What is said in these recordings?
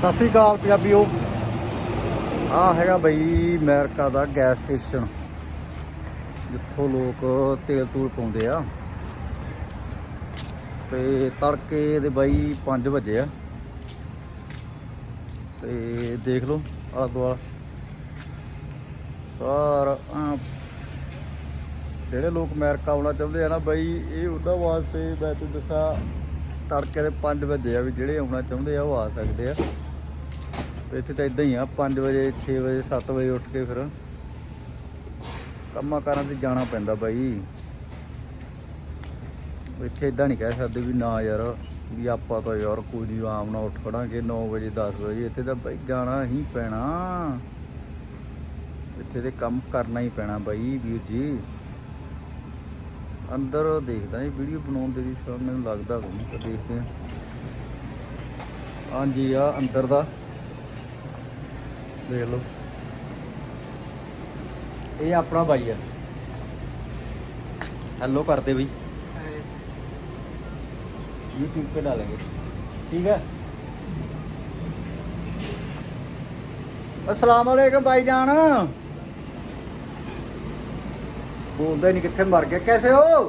ਸਤਿ ਸ੍ਰੀ ਅਕਾਲ ਪੰਜਾਬੀਓ। ਆ ਹੈਗਾ ਬਈ ਅਮਰੀਕਾ ਦਾ ਗੈਸ ਸਟੇਸ਼ਨ ਜਿੱਥੋਂ ਲੋਕ ਤੇਲ ਤੂਲ ਪਾਉਂਦੇ ਆ। ਤੇ ਤੜਕੇ ਦੇ ਬਾਈ 5 ਵਜੇ ਆ। ਤੇ ਦੇਖ ਲਓ ਆਲਾ ਦੁਆਲਾ। ਸਾਰਾ ਜਿਹੜੇ ਲੋਕ ਅਮਰੀਕਾ ਆਉਣਾ ਚਾਹੁੰਦੇ ਆ ਨਾ ਬਾਈ, ਇਹ ਉਹਨਾਂ ਵਾਸਤੇ ਮੈਂ ਤੁਹਾਨੂੰ ਦੱਸਾਂ, ਤੜਕੇ ਦੇ 5 ਵਜੇ ਆ ਵੀ ਜਿਹੜੇ ਆਉਣਾ ਚਾਹੁੰਦੇ ਆ ਉਹ ਆ ਸਕਦੇ ਆ। ਤੇ ਇੱਥੇ ਤਾਂ ਇਦਾਂ ਹੀ ਆ 5 ਵਜੇ 6 ਵਜੇ 7 ਵਜੇ ਉੱਠ ਕੇ ਫਿਰ ਕੰਮਾਂ ਕਾਰਾਂ ਤੇ ਜਾਣਾ ਪੈਂਦਾ ਬਾਈ। ਇੱਥੇ ਇਦਾਂ ਨਹੀਂ ਕਹਿ ਸਕਦੇ ਵੀ ਨਾ ਯਾਰ, ਵੀ ਆਪਾਂ ਤਾਂ ਯਾਰ ਕੋਈ ਨਹੀਂ ਆਮ ਨਾਲ ਉੱਠ ਖੜਾਂਗੇ 9 ਵਜੇ 10 ਵਜੇ, ਇੱਥੇ ਤਾਂ ਬਾਈ ਜਾਣਾ ਹੀ ਪੈਣਾ। ਇੱਥੇ ਤੇ ਕੰਮ ਕਰਨਾ ਹੀ ਪੈਣਾ ਬਾਈ ਵੀਰ ਜੀ। ਅੰਦਰ ਦੇਖਦਾ ਇਹ ਵੀਡੀਓ ਬਣਾਉਣ ਦੇ ਦੀ ਸਰ ਮੈਨੂੰ ਲੱਗਦਾ ਕੋਈ ਦੇਖਦੇ ਹਾਂ। ਹਾਂਜੀ, ਆ ਅੰਦਰ ਦਾ। ਦੇਖ ਲਓ ਇਹ ਆਪਣਾ ਬਾਈ ਆ ਹੈਲੋ ਕਰਦੇ ਬਈ YouTube पे डालेंगे ठीक है अस्सलाम वालेकुम भाईजान बोलता ही नहीं कितने मर गया कैसे हो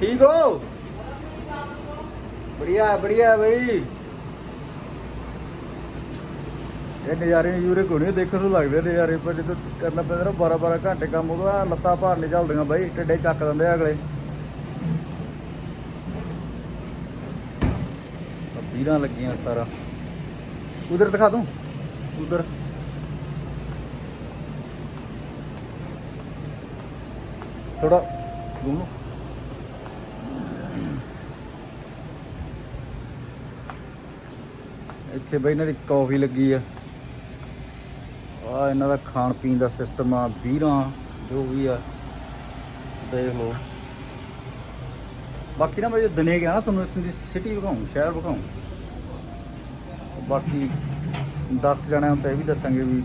ठीक हो बढ़िया है बढ़िया है भाई ਇਹ ਨਜ਼ਾਰੇ ਨਜ਼ੂਰੇ ਕੋਈ ਦੇਖਣ ਨੂੰ ਲੱਗਦੇ ਨਜ਼ਾਰੇ, ਪਰ ਜਦੋਂ ਕਰਨਾ ਪੈਂਦਾ ਨਾ 12 12 ਘੰਟੇ ਕੰਮ ਉਹਦਾ ਲੱਤਾਂ ਭਾਰ ਨਹੀਂ ਚੱਲਦੀਆਂ ਬਾਈ, ਟੱਡੇ ਚੱਕ ਦਿੰਦੇ ਆ ਅਗਲੇ। ਵੀਰਾਂ ਲੱਗੀਆਂ ਸਾਰਾ। ਉਧਰ ਦਿਖਾ ਦੂੰ? ਉਧਰ। ਥੋੜਾ ਘੁੰਮੋ ਇੱਥੇ ਬਈ ਇਹਨਾਂ ਦੀ ਕਾਫੀ ਲੱਗੀ ਆ। ਆ ਇਹਨਾਂ ਦਾ ਖਾਣ ਪੀਣ ਦਾ ਸਿਸਟਮ ਆ, ਵੀਰਾਂ, ਜੋ ਵੀ ਆ। ਦੇਖ ਲਓ। ਬਾਕੀ ਨਾ ਮੈਂ ਜੇ ਦਿਨੇ ਗਿਆ ਨਾ ਤੁਹਾਨੂੰ ਇੱਥੇ ਦੀ ਸਿਟੀ ਵਿਖਾਉਂ ਸ਼ਹਿਰ ਵਿਖਾਉਂ ਬਾਕੀ 10 ਜਣਿਆਂ ਨੂੰ ਤਾਂ ਇਹ ਵੀ ਦੱਸਾਂਗੇ ਵੀ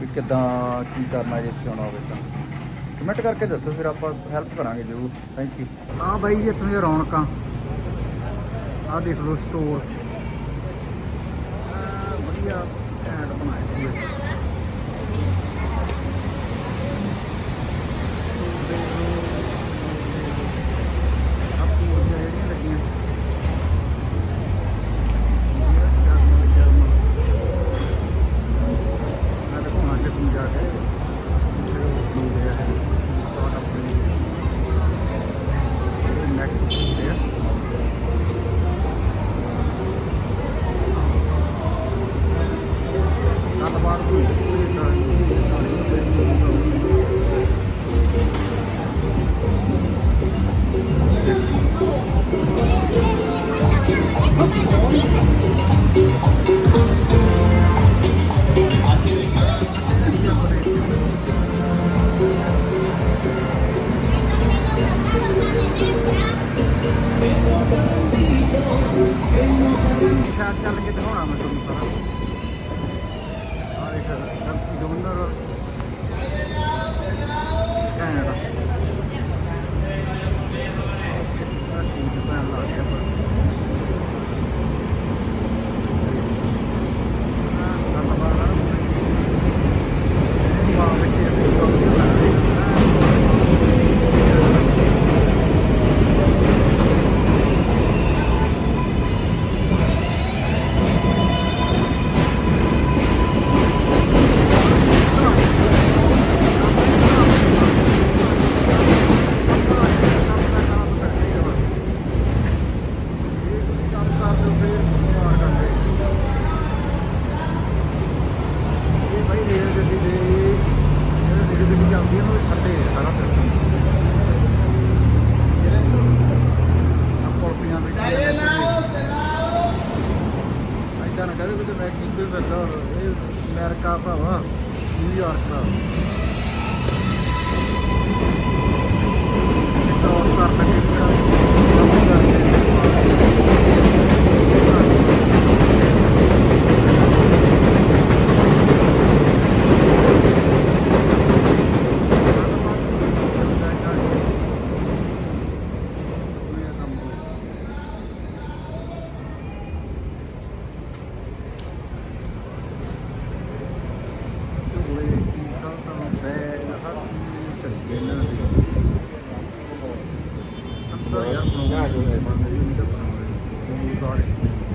ਵੀ ਕਿੱਦਾਂ ਕੀ ਕਰਨਾ ਜੇ ਇੱਥੇ ਆਉਣਾ ਹੋਵੇ ਤਾਂ। ਕਮੈਂਟ ਕਰਕੇ ਦੱਸੋ, ਫਿਰ ਆਪਾਂ ਹੈਲਪ ਕਰਾਂਗੇ ਜ਼ਰੂਰ। ਥੈਂਕ ਯੂ ਆ ਬਾਈ ਜੀ, ਇੱਥੋਂ ਦੀਆਂ ਰੌਣਕਾਂ। ਆ ਦੇਖ ਲਓ ਸਟੋਰ ਵਧੀਆ। Động. ਚੱਲ ਕੇ ਦਿਖਾਉਣਾ ਮੈਂ ਤੁਹਾਨੂੰ ਸਾਰਾ ਆ ਦੇਖ ਕੰਪਨੀ ਗਵਰਨਰ ਕੈਨੇਡਾ ਆ ਸਟੇਜ ਪੈਨ ਲਾ ਗਿਆ ਪਰ ਆ ਗੱਲਬਾਤ ਆ ਵਾਹ ਵੇਖੀ ਅਮਰੀਕਾ ਭਰਾਵਾ ਨਿਊਯਾਰਕ ਦਾ ਹੈ ਬੰਦ ਨਹੀਂ ਤਾਂ ਬਣਾਉਂਦੇ ਉਹ ਬਾਰਿਸ਼